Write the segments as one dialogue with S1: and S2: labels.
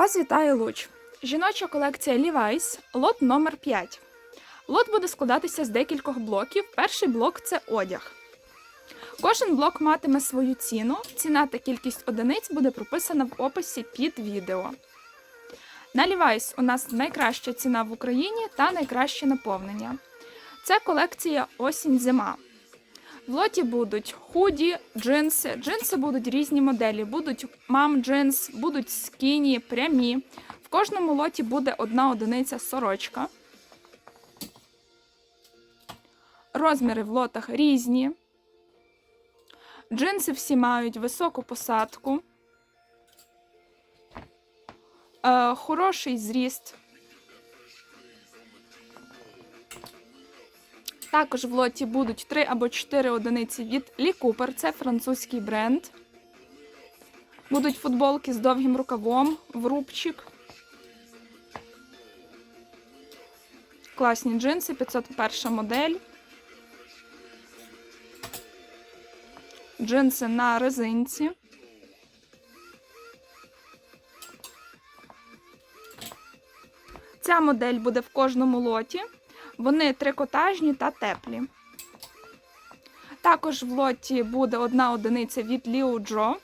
S1: Вас вітає Луч. Жіноча колекція Levi's, лот номер 5. Лот буде складатися з декількох блоків. Перший блок це одяг. Кожен блок матиме свою ціну. Ціна та кількість одиниць буде прописана в описі під відео. На Levi's у нас найкраща ціна в Україні та найкраще наповнення. Це колекція осінь-зима. В лоті будуть худі, джинси. Джинси будуть різні моделі. Будуть мам джинс, будуть скіні, прямі. В кожному лоті буде одна одиниця сорочка. Розміри в лотах різні. Джинси всі мають високу посадку. Е, хороший зріст. Також в лоті будуть 3 або 4 одиниці від Lee Cooper, це французький бренд. Будуть футболки з довгим рукавом, в рубчик. Класні джинси, 501 модель. Джинси на резинці. Ця модель буде в кожному лоті. Вони трикотажні та теплі. Також в лоті буде одна одиниця від Liu Джо.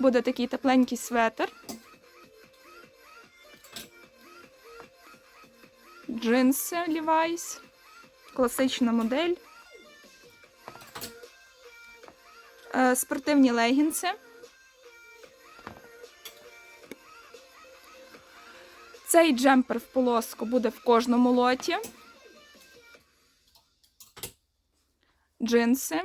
S1: Буде такий тепленький светр. Джинси Levi's. Класична модель. Е, Спортивні легінси. Цей джемпер в полоску буде в кожному лоті. Джинси.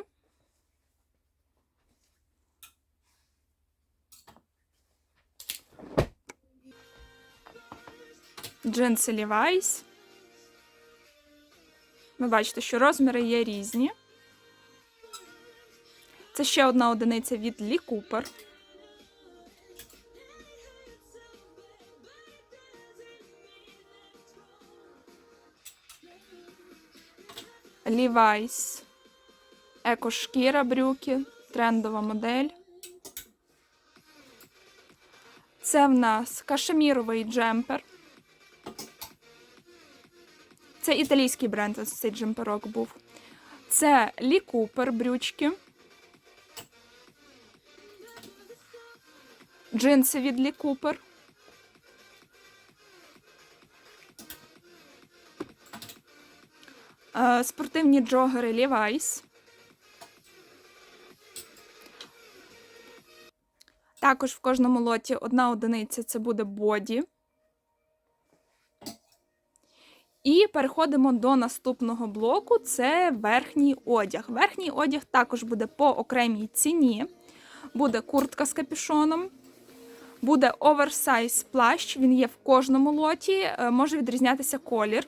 S1: Джинси Levi's. Ви бачите, що розміри є різні. Це ще одна одиниця від Lee Cooper. Levi's. Екошкіра брюки, трендова модель. Це в нас кашеміровий джемпер. Це італійський бренд, цей джемперок був. Це Лі Купер брючки. Джинси від Лі Купер. Е, Спортивні джогери Levi's. Також в кожному лоті одна одиниця це буде боді. І переходимо до наступного блоку це верхній одяг. Верхній одяг також буде по окремій ціні. Буде куртка з капюшоном, буде оверсайз плащ, він є в кожному лоті, е, може відрізнятися колір.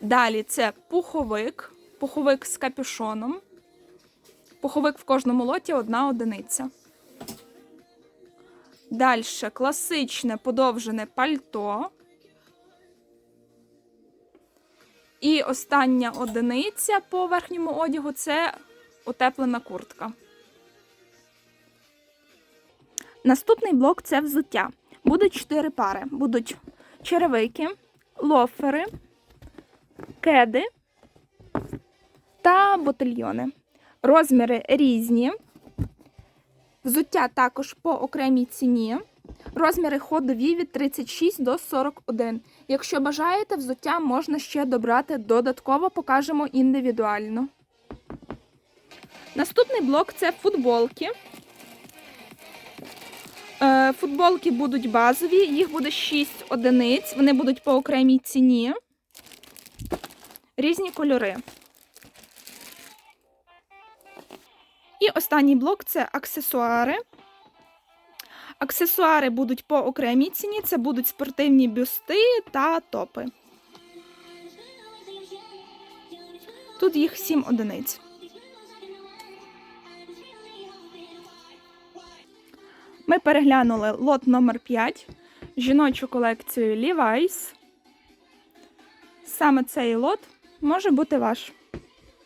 S1: Далі це пуховик, пуховик з капюшоном. Пуховик в кожному лоті одна одиниця. Далі класичне подовжене пальто. І остання одиниця по верхньому одягу це утеплена куртка. Наступний блок це взуття. Будуть чотири пари. Будуть черевики, лофери, кеди та ботильйони. Розміри різні. Взуття також по окремій ціні. Розміри ходові від 36 до 41. Якщо бажаєте, взуття можна ще добрати додатково, покажемо індивідуально. Наступний блок це футболки. Е, Футболки будуть базові, їх буде 6 одиниць, вони будуть по окремій ціні. Різні кольори. І останній блок це аксесуари. Аксесуари будуть по окремій ціні, це будуть спортивні бюсти та топи. Тут їх 7 одиниць. Ми переглянули лот номер 5 жіночу колекцію Levi's. Саме цей лот може бути ваш.